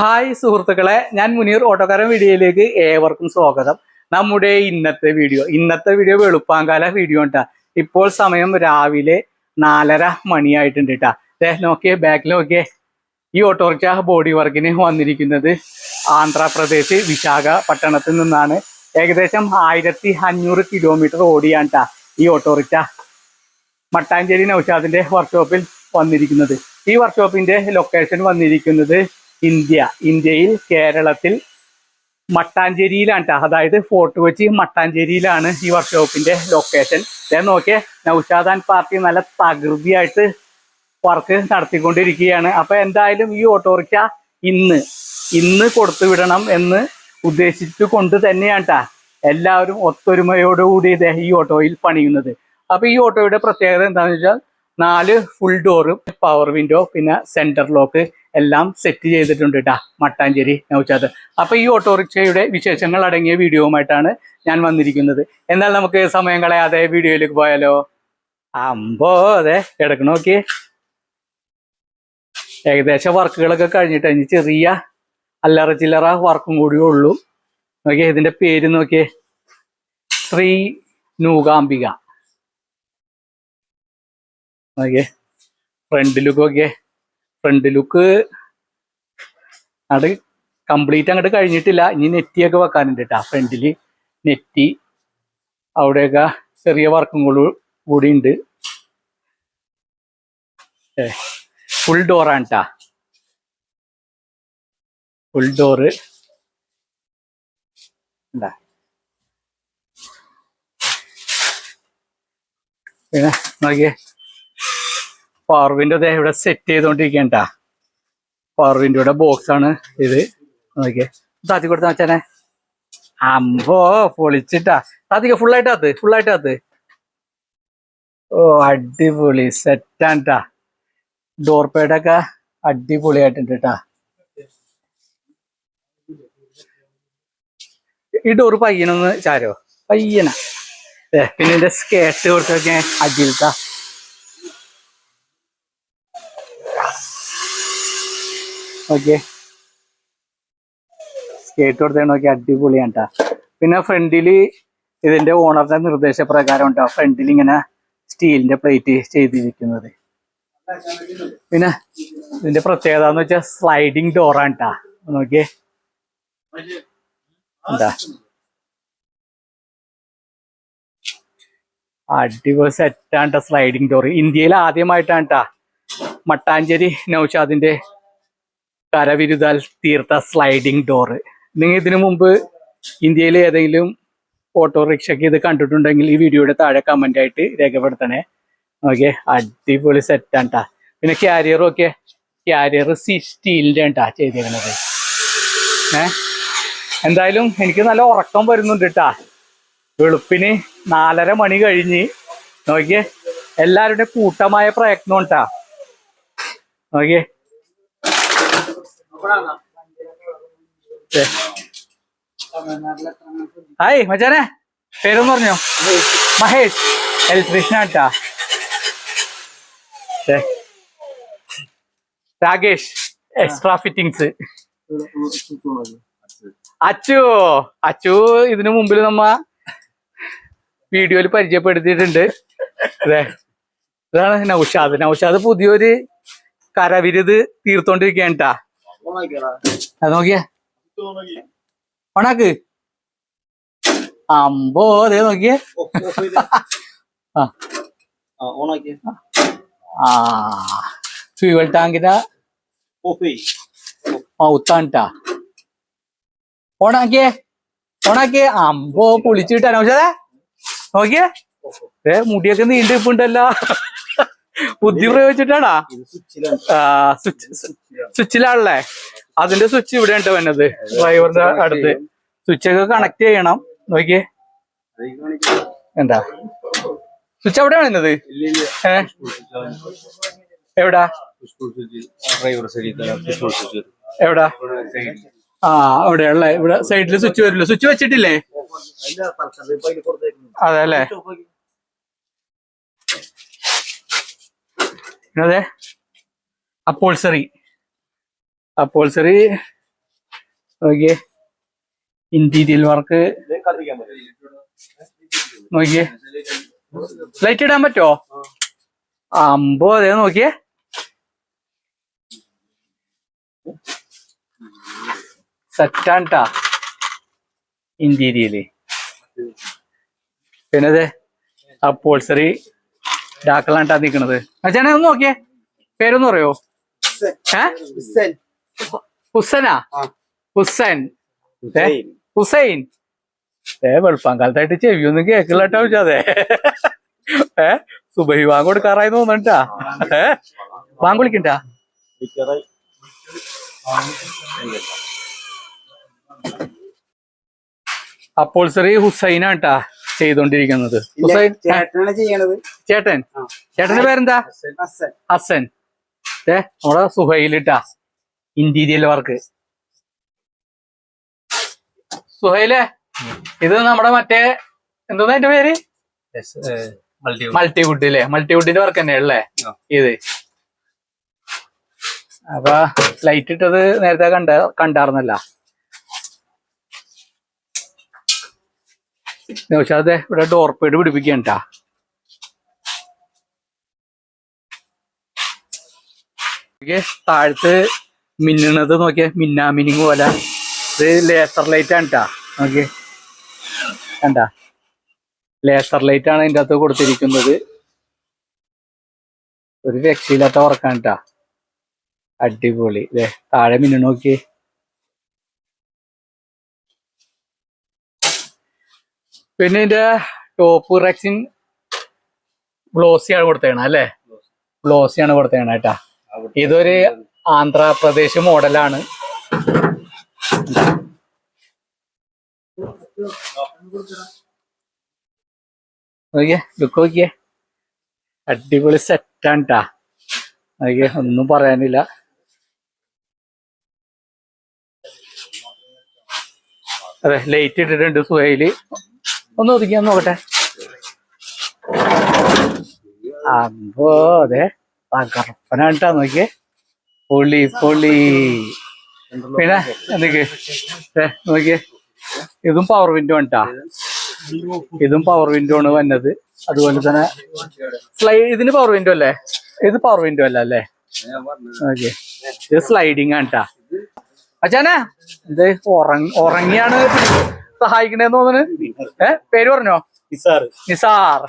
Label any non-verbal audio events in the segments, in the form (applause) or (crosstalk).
Hi സുഹൃത്തുക്കളെ ഞാൻ മുനീർ ഓട്ടോക്കാരൻ വീഡിയോയിലേക്ക് ഏവർക്കും സ്വാഗതം. നമ്മുടെ ഇന്നത്തെ വീഡിയോ ഇന്നത്തെ വീഡിയോ വെളുപ്പാങ്കാല വീഡിയോ ഉണ്ടാ ഇപ്പോൾ സമയം രാവിലെ നാലര മണിയായിട്ടുണ്ട് കേട്ടാ നോക്കിയേ ബാക്കിൽ നോക്കിയേ. ഈ ഓട്ടോറിക്ഷ ബോഡി വർക്കിന് വന്നിരിക്കുന്നത് ആന്ധ്രാപ്രദേശ് വിശാഖപട്ടണത്തിൽ നിന്നാണ്. ഏകദേശം ആയിരത്തി അഞ്ഞൂറ് കിലോമീറ്റർ ഓടിയാണ് കേട്ടാ ഈ ഓട്ടോറിക്ഷ മട്ടാഞ്ചേരി നൗഷാദിന്റെ വർക്ക്ഷോപ്പിൽ വന്നിരിക്കുന്നത്. ഈ വർക്ക്ഷോപ്പിന്റെ ലൊക്കേഷൻ വന്നിരിക്കുന്നത് ഇന്ത്യ. ഇന്ത്യയിൽ കേരളത്തിൽ മട്ടാഞ്ചേരിയിലാണ് ട്ടാ. അതായത് ഫോർട്ട് കൊച്ചി മട്ടാഞ്ചേരിയിലാണ് ഈ വർക്ക്ഷോപ്പിന്റെ ലൊക്കേഷൻ ഞാൻ നോക്കിയ നൌഷാദാൻ പാർട്ടി നല്ല തകൃതിയായിട്ട് വർക്ക് നടത്തിക്കൊണ്ടിരിക്കുകയാണ്. അപ്പൊ എന്തായാലും ഈ ഓട്ടോറിക്ഷ ഇന്ന് ഇന്ന് കൊടുത്തുവിടണം എന്ന് ഉദ്ദേശിച്ചു കൊണ്ട് തന്നെയാണ് എല്ലാവരും ഒത്തൊരുമയോടുകൂടി ഈ ഓട്ടോയിൽ പണിയുന്നത്. അപ്പൊ ഈ ഓട്ടോയുടെ പ്രത്യേകത എന്താണെന്ന് വെച്ചാൽ നാല് ഫുൾ ഡോറും പവർ വിൻഡോ പിന്നെ സെന്റർ ലോക്ക് എല്ലാം സെറ്റ് ചെയ്തിട്ടുണ്ട് കേട്ടാ മട്ടാഞ്ചേരി നൗചാദ് അപ്പൊ ഈ ഓട്ടോറിക്ഷയുടെ വിശേഷങ്ങൾ അടങ്ങിയ വീഡിയോവുമായിട്ടാണ് ഞാൻ വന്നിരിക്കുന്നത്. എന്നാൽ നമുക്ക് സമയം കളയാതെ വീഡിയോയിലേക്ക് പോയാലോ? അമ്പോ അതെ കിടക്കണോ നോക്കിയേ. ഏകദേശം വർക്കുകളൊക്കെ കഴിഞ്ഞിട്ട് ഇനി ചെറിയ അല്ലറ ചില്ലറ വർക്കും കൂടിയേ ഉള്ളൂ. നോക്കിയേ ഇതിന്റെ പേര് നോക്കിയേ. ശ്രീ നൂകാംബിക. നോക്കിയേ ഫ്രണ്ട് ലുക്ക് നോക്കിയേ. ഫ്രണ്ട് ലുക്ക് അത് കംപ്ലീറ്റ് അങ്ങോട്ട് കഴിഞ്ഞിട്ടില്ല. ഇനി നെറ്റിയൊക്കെ വെക്കാനുണ്ട് കേട്ടാ ഫ്രണ്ടിൽ നെറ്റി അവിടെയൊക്കെ ചെറിയ വർക്കും കൂടി ഉണ്ട് ഫുൾ ഡോറാണ് ട്ടാ. ഫുൾ ഡോറ് പിന്നെ നോക്കിയേ. പവർ വിൻഡോ ദേ ഇവിടെ സെറ്റ് ചെയ്തോണ്ടിരിക്കണ്ട പാർവിന്റെ ബോക്സ് ആണ് ഇത്. നോക്കിയേ. താത്തി കൊടുത്താ മച്ചാനെ അമ്പോ പൊളിച്ചിട്ടാ. താത്തിക്ക് ഫുൾ ആയിട്ട് അത് ഫുൾ ആയിട്ട് ഓ അടിപൊളി. സെറ്റാണ്ടാ ഡോർ പേഡൊക്കെ അടിപൊളിയായിട്ടുണ്ട് കേട്ടാ ഈ ഡോറ് പയ്യനൊന്ന് ചാരോ? പയ്യന. പിന്നെ ഇതിന്റെ സ്കേർട്ട് കൊടുത്തൊക്കെ അജിൽത്താ ഓക്കെ സ്കേർട്ട് കൊടുത്തേ നോക്കി അടിപൊളിയാണ് കേട്ടോ പിന്നെ ഫ്രണ്ടിൽ ഇതിന്റെ ഓണറിന്റെ നിർദ്ദേശപ്രകാരം ഉണ്ടോ ഫ്രണ്ടിൽ ഇങ്ങനെ സ്റ്റീലിന്റെ പ്ലേറ്റ് ചെയ്തിരിക്കുന്നത്. പിന്നെ ഇതിന്റെ പ്രത്യേകത എന്ന് വെച്ചാൽ സ്ലൈഡിങ് ഡോറാണ് കേട്ടാ നോക്കിയേ. എന്താ? അടിപൊളി സെറ്റാണ് സ്ലൈഡിങ് ഡോർ ഇന്ത്യയിൽ ആദ്യമായിട്ടാണ് കേട്ടാ മട്ടാഞ്ചേരി നൗഷാദിന്റെ കരവിരുതാൽ തീർത്ത സ്ലൈഡിംഗ് ഡോറ് നിങ്ങൾ ഇതിനു മുമ്പ് ഇന്ത്യയിൽ ഏതെങ്കിലും ഓട്ടോറിക്ഷയ്ക്ക് ഇത് കണ്ടിട്ടുണ്ടെങ്കിൽ ഈ വീഡിയോയുടെ താഴെ കമന്റ് ആയിട്ട് രേഖപ്പെടുത്തണേ. ഓക്കെ അടിപൊളി സെറ്റാണ് ട്ടാ പിന്നെ ക്യാരിയറും ഒക്കെ ക്യാരിയർ സി സ്റ്റീലിന്റെ ട്ടാ ചെയ്തേക്കണത്. ഏ? എന്തായാലും എനിക്ക് നല്ല ഉറക്കം വരുന്നുണ്ട് കേട്ടാ വെളുപ്പിന് നാലര മണി കഴിഞ്ഞ് നോക്കിയേ. എല്ലാവരുടെ കൂട്ടമായ പ്രയത്നം ഉണ്ടാ നോക്കിയേ. ഹായ് മച്ചാനെ. പേരൊന്ന് പറഞ്ഞോ. മഹേഷ്. ആട്ടാ ദേ. രാകേഷ്. Extra fittings. അച്ചു. അച്ചു ഇതിനു മുമ്പിൽ നമ്മ വീഡിയോയിൽ പരിചയപ്പെടുത്തിയിട്ടുണ്ട്. അതെ ഇതാണ് നൗഷാദ്. നൗഷാദ് പുതിയൊരു കരവിരുത് തീർത്തോണ്ടിരിക്കുകയാണ് ട്ടാ. അത് നോക്കിയേ. ഓണാക്ക് അമ്പോ അതേ നോക്കിയേ. (laughs) ആ. ആ ഫ്യൂവൽ ടാങ്കിന്റെ മൗത്താണ് ട്ടാ ഓണാക്കിയേ ഓണാക്കിയേ അമ്പോ പൊളിച്ചിട്ടാ പക്ഷേ നോക്കിയേ. മുടിയൊക്കെ നീണ്ടു ഇപ്പുണ്ടല്ലോ (laughs) ബുദ്ധി പ്രയോഗിച്ചിട്ടാടാ സ്വിച്ച് സ്വിച്ചിലാണല്ലേ? അതിന്റെ സ്വിച്ച് ഇവിടെ ഉണ്ട് വന്നത് ഡ്രൈവറിന്റെ അടുത്ത്. സ്വിച്ച് ഒക്കെ കണക്ട് ചെയ്യണം. നോക്കിയേ. എന്താ? സ്വിച്ച് എവിടെയാണ് വന്നത്? എവിടാ? എവിടാ? ആ അവിടെ അവിടെയുള്ള ഇവിടെ സൈഡിൽ സ്വിച്ച് വരില്ല? സ്വിച്ച് വെച്ചിട്ടില്ലേ? അതെ അല്ലേ? അതെ അപ്പോൾസറി. അപ്പോൾസറി നോക്കിയേ. ഇന്റീരിയൽ വർക്ക് നോക്കിയേ. ലൈറ്റ് ഇടാൻ പറ്റോ? അമ്പോ അതെ നോക്കിയേ. സെറ്റാണ്ടാ ഇന്റീരിയൽ പിന്നെ അതെ അപ്പോൾസറി. ഡാക്കളാണ്ടാ നിക്കണത്. അച്ഛനെ ഒന്ന് നോക്കിയേ. പേരൊന്ന് പറയോ? ഹുസനാ ഹുസൻ ഹുസൈൻ ഏ? വെളുപ്പാൻ കാലത്തായിട്ട് ചെവിയൊന്നും കേട്ടോ അതെ ഏ? സുബഹി വാങ്ങ് കൊടുക്കാറായി തോന്നണ്ടാ? ഏ? വാങ്ങുളിക്കണ്ടാ വിളിക്കണ്ടാ? അപ്പോൾസറി ഹുസൈനാണ് ട്ടാ ചെയ്തോണ്ടിരിക്കുന്നത് ചേട്ടൻ. ചേട്ടന്റെ പേരെന്താ? ഹസൻ. ഹസൻ. ഏ നമ്മുടെ സുഹൈലിട്ടാ. ഇന്റീരിയൽ വർക്ക് സുഹൈലെ ഇത് നമ്മുടെ മറ്റേ എന്തോന്നാ എന്റെ പേര്? മൾട്ടിവുഡ് അല്ലേ മൾട്ടിവുഡിന്റെ വർക്ക് തന്നെ അല്ലേ. ഇത്. അപ്പൊ ലൈറ്റ് ഇട്ടത് നേരത്തെ കണ്ട കണ്ടാർന്നല്ല. നൗഷാദെ ഇവിടെ ഡോർ പേട് നോക്കിയേ താഴത്ത് മിന്നണത് നോക്കിയേ മിന്നാമിനിങ് പോലെ. ഇത് ലേസർ ലൈറ്റ് ആണ് ട്ടാ. നോക്കിയേ കണ്ട? ലേസർ ലൈറ്റ് ആണ് അതിന്റെ അകത്ത് കൊടുത്തിരിക്കുന്നത്. ഒരു രക്ഷയില്ലാത്ത വർക്കാണ് കേട്ടാ അടിപൊളി. അല്ലേ താഴെ മിന്നണ നോക്കിയേ. പിന്നെ ഇതിന്റെ ടോപ്പ് റെക്സിൻ ഗ്ലോസിയാണ് കൊടുത്തേണ അല്ലേ? ഗ്ലോസിയാണ് കൊടുത്തേണ കേട്ടാ ഇതൊരു ആന്ധ്രാപ്രദേശ് മോഡലാണ് നോക്കിയേ ലുക്ക് നോക്കിയേ. അടിപൊളി സെറ്റാണ് കേട്ടാ നോക്കിയേ ഒന്നും പറയാനില്ല. അതെ ലൈറ്റ് ഇട്ടിട്ടുണ്ട് സുഹയിൽ ഒന്ന് ഒതുക്കിയാൻ നോക്കട്ടെ. അപ്പോ അതെ. തകർപ്പനായിട്ടാ നോക്കിയേ. പൊളി പൊളി. പിന്നെ എന്തൊക്കെ? നോക്കിയേ. ഇതും പവർ വിൻഡോ ആണ് ഇതും പവർ വിൻഡോ ആണ് വന്നത്. അതുപോലെ തന്നെ സ്ലൈ ഇതിന് പവർ വിൻഡോ അല്ലേ? ഇത് പവർ വിൻഡോ അല്ല അല്ലേ? ഓക്കെ. ഇത് സ്ലൈഡിങ് ആണ് ട്ടാ. അച്ഛനെ ഇത് ഉറങ്ങ ഉറങ്ങിയാണ്. സഹായിക്കണേന്ന് തോന്നുന്നു. ഏ? പേര് പറഞ്ഞോ? നിസാർ. നിസാർ.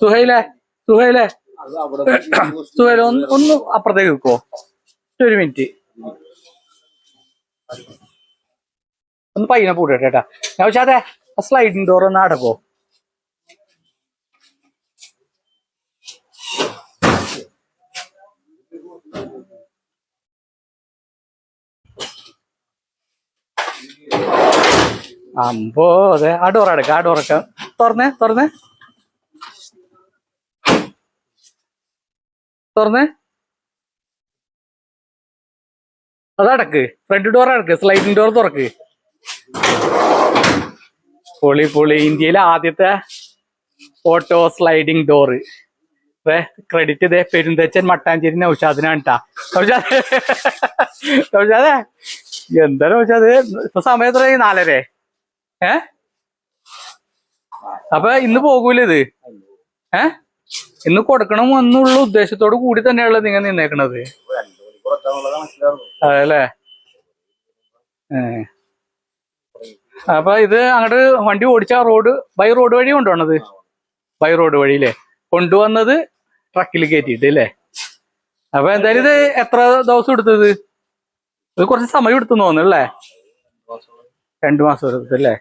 സുഹൈലേ സുഹൈലെ. സുഹൈലെ ഒന്ന് ഒന്ന് അപ്പുറത്തേക്ക് വെക്കോ ഒരു മിനിറ്റ്. ഒന്ന് പയ്യനെ പൂട്ടട്ടെ കേട്ടാ. ഞാൻ പക്ഷേ അതെ സ്ലൈഡിങ് ഡോർ ഒന്ന് അടക്കോ അമ്പോ അതെ. ആ ഡോർ അടക്കാം ആ ഡോറൊക്കെ തുറന്നേ തുറന്നേ. തുറന്നേ. അതടക്ക്. ഫ്രണ്ട് ഡോർ അടക്ക്. സ്ലൈഡിംഗ് ഡോർ തുറക്ക്. പൊളി പൊളി. ഇന്ത്യയിലെ ആദ്യത്തെ ഓട്ടോ സ്ലൈഡിംഗ് ഡോറ് ക്രെഡിറ്റ് ഇതേ പെരുന്തച്ചൻ മട്ടാഞ്ചേരി നൗഷാദിനാണ് കേട്ടാ നൗഷാദേ. എന്താ നൗഷാദ്? ഇപ്പൊ സമയം എത്രയായി? നാലരേ ഏ? അപ്പൊ ഇന്ന് പോകൂല ഇത്? ഏ? ഇന്ന് കൊടുക്കണം എന്നുള്ള ഉദ്ദേശത്തോട് കൂടി തന്നെയുള്ള നിങ്ങൾ നിന്നേക്കണത്. അതല്ലേ? അപ്പൊ ഇത് അങ്ങോട്ട് വണ്ടി ഓടിച്ച റോഡ് ബൈ റോഡ് വഴി കൊണ്ടുവന്നത് ബൈ റോഡ് വഴി അല്ലേ കൊണ്ടുവന്നത് ട്രക്കിൽ കയറ്റിയിട്ട് അല്ലേ? അപ്പൊ എന്തായാലും ഇത് എത്ര ദിവസം എടുത്തത്? ഇത് കുറച്ച് സമയം എടുത്തു തോന്നുന്നു അല്ലേ? രണ്ടു മാസം എടുത്തല്ലേ.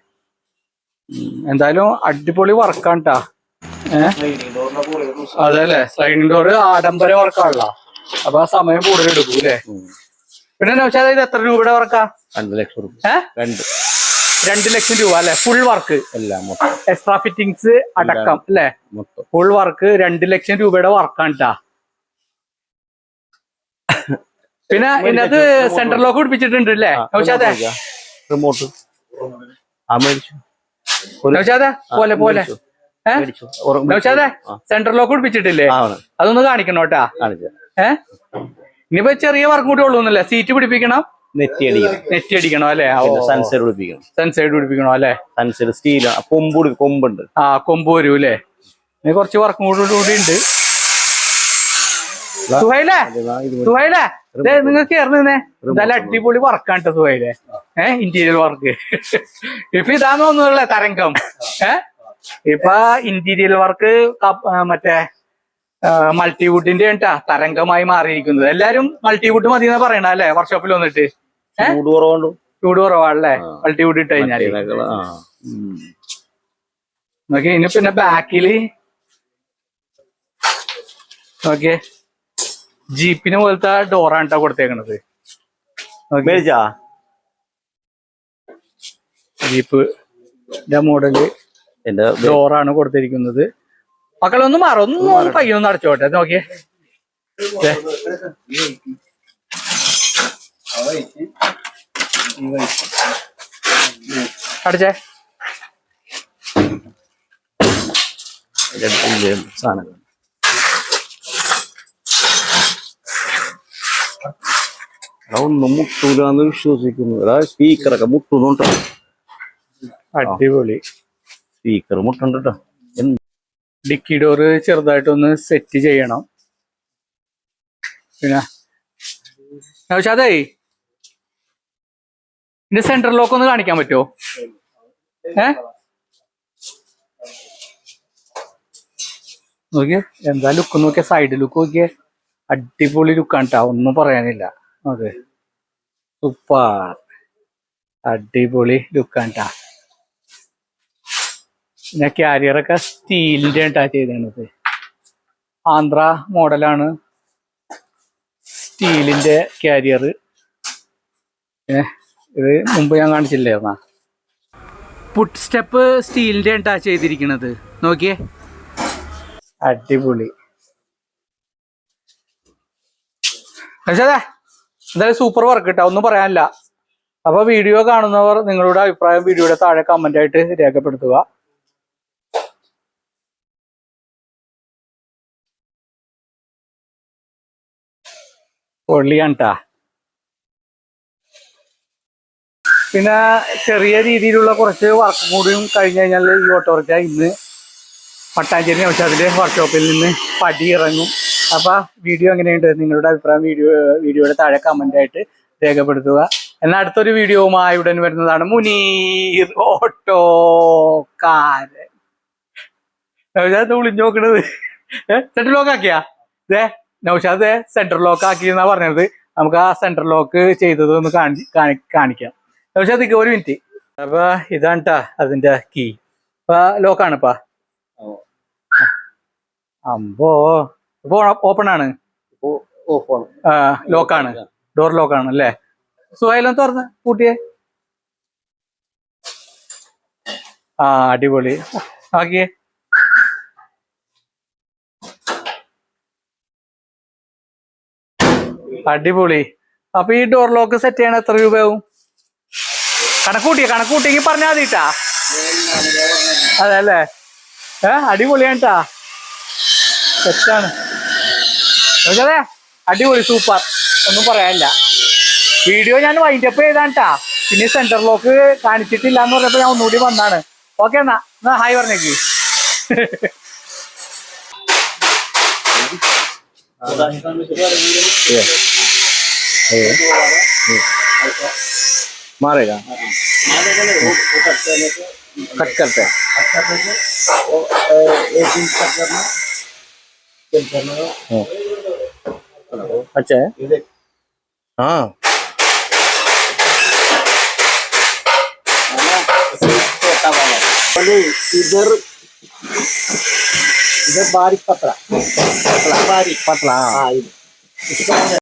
എന്തായാലും അടിപൊളി വർക്കാണ് ട്ടാ ഏഹ് അതെ അല്ലേ സ്ലൈഡിംഗ് ഡോർ ആഡംബര വർക്കാണല്ല. അപ്പൊ ആ സമയം കൂടുതൽ എടുക്കും അല്ലേ പിന്നെ നൗഷാദ് ഇത് എത്ര രൂപയുടെ വർക്കാ? രണ്ട് ലക്ഷം രൂപ. രണ്ട്. രണ്ട് ലക്ഷം രൂപ അല്ലെ? ഫുൾ വർക്ക് എക്സ്ട്രാ ഫിറ്റിംഗ്സ് അടക്കം അല്ലെ? ഫുൾ വർക്ക് രണ്ട് ലക്ഷം രൂപയുടെ വർക്കാണ് പിന്നെ ഇതിനകത്ത് സെന്റർ ലോക്ക് പിടിപ്പിച്ചിട്ടുണ്ട് അല്ലേ നൗഷാദെ? റിമോട്ട് ആ മേടിച്ചു. നൗഷാദെ പോലെ പോലെ. നൗഷാദ സെന്റർ ലോക്ക് പിടിപ്പിച്ചിട്ടില്ലേ അതൊന്ന് കാണിക്കണം കേട്ടാ. കാണിച്ചു ഏ? ഇനിയിപ്പോ ചെറിയ വർക്ക് കൂടി ഉള്ളൂന്നല്ലേ? സീറ്റ് പിടിപ്പിക്കണം? നെറ്റി അടിക്കണം. നെറ്റി അടിക്കണം അല്ലേ? സൺസൈഡ് പിടിപ്പിക്കണം സൺസൈഡ് പിടിപ്പിക്കണം അല്ലേ? സൺസൈഡ് സ്റ്റീൽ കൊമ്പ് കൊമ്പുണ്ട്. ആ കൊമ്പ് വരൂല്ലേ? കുറച്ച് വർക്കും കൂടി കൂടി ഉണ്ട്. സുഹൈലേ നിങ്ങൾക്ക് ഇറങ്ങുന്നേ എന്തായാലും അടിപൊളി വർക്കാണ് കേട്ടോ സുഹൈലേ ഏ ഇന്റീരിയർ വർക്ക് ഇപ്പൊ ഇതാന്ന് തരംഗം. ഏ? ഇപ്പൊ ഇന്റീരിയർ വർക്ക് മറ്റേ മൾട്ടിവുഡിന്റെ കേട്ടാ തരംഗമായി മാറിയിരിക്കുന്നത്. എല്ലാരും മൾട്ടിവുഡ് മതി എന്നാ പറയണ അല്ലേ? വർക്ക്ഷോപ്പിൽ വന്നിട്ട്? ചൂട് കുറവാണല്ലേ. മൾട്ടിവുഡ് ഇട്ട് കഴിഞ്ഞാൽ. നോക്കി ഇനി പിന്നെ ബാക്കിൽ. ഓക്കെ ജീപ്പിന് പോലത്തെ ഡോറാണ് കേട്ടോ കൊടുത്തേക്കണത്. മേടിച്ചാ? ജീപ്പ് മോഡൽ എന്റെ ഡോറാണ് കൊടുത്തിരിക്കുന്നത്. മക്കളൊന്നും മാറും ഒന്നും പയ്യൊന്നും അടച്ചോട്ടെ നോക്കിയേ. അടച്ചേ. സാധനങ്ങൾ സാധനം. അതൊന്നും മുട്ടൂലെന്ന് വിശ്വസിക്കുന്നു. അതാ സ്പീക്കറൊക്കെ മുട്ടുന്നുണ്ടോ. അടിപൊളി. സ്പീക്കർ മുട്ടുണ്ട് കേട്ടോ ഡിക്കി ഡോറ് ചെറുതായിട്ടൊന്ന് സെറ്റ് ചെയ്യണം. പിന്നെ നൗഷാദേ ഇതിന്റെ സെന്റർ ലോക്ക് ഒന്ന് കാണിക്കാൻ പറ്റുമോ ഏ? നോക്കിയേ എന്താ ലുക്ക് നോക്കിയ സൈഡ് ലുക്ക് നോക്കിയേ. അടിപൊളി ലുക്കാണ് കേട്ടോ ഒന്നും പറയാനില്ല. അത് സൂപ്പർ. അടിപൊളി ലുക്കാണ് കേട്ടോ പിന്നെ ക്യാരിയറൊക്കെ സ്റ്റീലിന്റെ ഉണ്ടാ ചെയ്തത് ആന്ധ്ര മോഡലാണ് സ്റ്റീലിന്റെ ക്യാരിയർ ഇത് മുമ്പ് ഞാൻ കാണിച്ചില്ലേ എന്നാ? പുട്ട് സ്റ്റെപ്പ് സ്റ്റീലിന്റെ ഉണ്ടാ ചെയ്തിരിക്കുന്നത് നോക്കിയേ. അടിപൊളി. പക്ഷേ എന്തായാലും സൂപ്പർ വർക്ക് കിട്ടാ ഒന്നും പറയാനില്ല. അപ്പൊ വീഡിയോ കാണുന്നവർ നിങ്ങളുടെ അഭിപ്രായം വീഡിയോയുടെ താഴെ കമന്റ് ആയിട്ട് രേഖപ്പെടുത്തുക. പൊള്ളിയാണ് പിന്നെ ചെറിയ രീതിയിലുള്ള കുറച്ച് വർക്ക് കൂടിയും കഴിഞ്ഞ് കഴിഞ്ഞാൽ ഈ ഓട്ടോറിക്ഷ ഇന്ന് മട്ടാഞ്ചേരി നൗഷാദിന്റെ വർക്ക്ഷോപ്പിൽ നിന്ന് പടി ഇറങ്ങും. അപ്പൊ വീഡിയോ എങ്ങനെയുണ്ട്? നിങ്ങളുടെ അഭിപ്രായം വീഡിയോ വീഡിയോയുടെ താഴെ കമന്റ് ആയിട്ട് രേഖപ്പെടുത്തുക. എന്നാൽ അടുത്തൊരു വീഡിയോവുമായി ഉടൻ വരുന്നതാണ് മുനീർ ഓട്ടോക്കാരൻ നൗഷാദ് വിളിഞ്ഞു നോക്കണത്? സെന്റർ ലോക്ക് ആക്കിയാ? ദേ നൗഷാദ് സെന്റർ ലോക്ക് ആക്കി എന്നാ പറഞ്ഞത്. നമുക്ക് ആ സെന്റർ ലോക്ക് ചെയ്തത് ഒന്ന് കാണി കാണി- കാണിക്കാം. നൗഷാദ് ഒരു മിനിറ്റ് അപ്പൊ ഇതാണ് ട്ടാ അതിന്റെ കീ അപ്പൊ ലോക്കാണ് ഇപ്പാ അമ്പോ. ഇപ്പൊ ഓപ്പൺ ആണ്. ലോക്കാണ് ഡോർ ലോക്കാണ് അല്ലേ സുഹൈലം തുറന്ന് കൂട്ടിയേ ആ അടിപൊളി. ആക്കിയേ? അടിപൊളി. അപ്പൊ ഈ ഡോർ ലോക്ക് സെറ്റ് ചെയ്യണ എത്ര രൂപയാവും? കണക്കൂട്ടിയ കണക്കൂട്ടിയെങ്കിൽ പറഞ്ഞാൽ മതിട്ടാ. അതെ അല്ലേ? ഏ അടിപൊളിയാണ് കേട്ടാ സെറ്റാണ് അതെ അടിപൊളി സൂപ്പർ ഒന്നും പറയാനില്ല വീഡിയോ ഞാൻ വൈൻഡപ്പ് ചെയ്താണ് ട്ടാ പിന്നെ സെന്റർ ലോക്ക് കാണിച്ചിട്ടില്ല എന്ന് പറഞ്ഞപ്പോ ഞാൻ ഒന്നുകൂടി വന്നാണ് ഓക്കെ എന്നാ എന്നാ ഹായ് പറഞ്ഞേക്ക് मारेगा कट करते हैं अच्छा है हाँ इधर इधर बारीक पतला पतला बारीक पतला हाँ